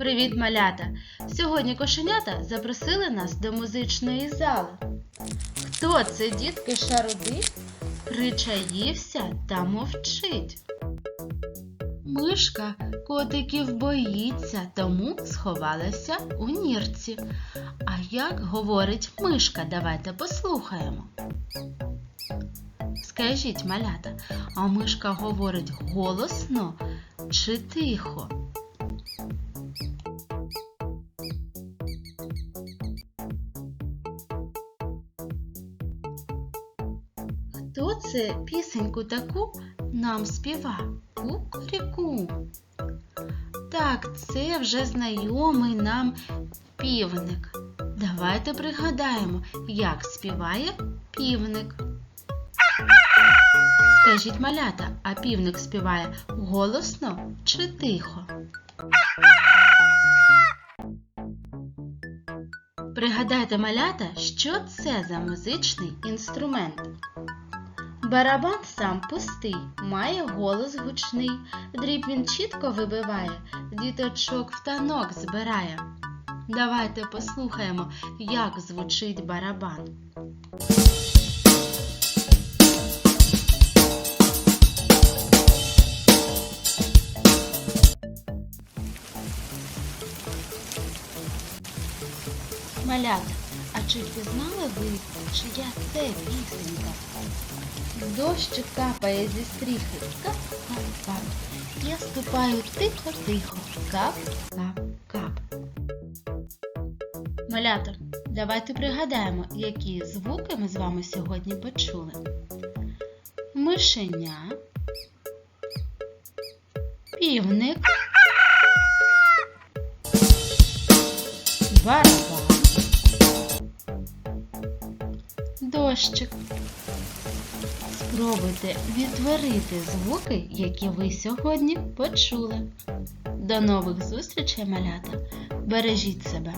Привіт, малята! Сьогодні кошенята запросили нас до музичної зали. Хто це, дітки шароди? Причаївся та мовчить. Мишка котиків боїться, тому сховалася у нірці. А як говорить мишка, давайте послухаємо. Скажіть, малята, а мишка говорить голосно чи тихо? Хто це пісеньку таку нам співа? Кукуріку. Так, це вже знайомий нам півник. Давайте пригадаємо, як співає півник. Скажіть, малята, а півник співає голосно чи тихо? Пригадайте, малята, що це за музичний інструмент. Барабан сам пустий, має голос гучний. Дріб він чітко вибиває, діточок в танок збирає. Давайте послухаємо, як звучить барабан. Малята, а чи впізнали ви, чия це пісенька? Дощик капає зі стріхи, кап-кап-кап. Я ступаю тихо-тихо, кап-кап-кап. Малята, давайте пригадаємо, які звуки ми з вами сьогодні почули. Мишеня, півник, барабан, дощик. Спробуйте відтворити звуки, які ви сьогодні почули. До нових зустрічей, малята! Бережіть себе!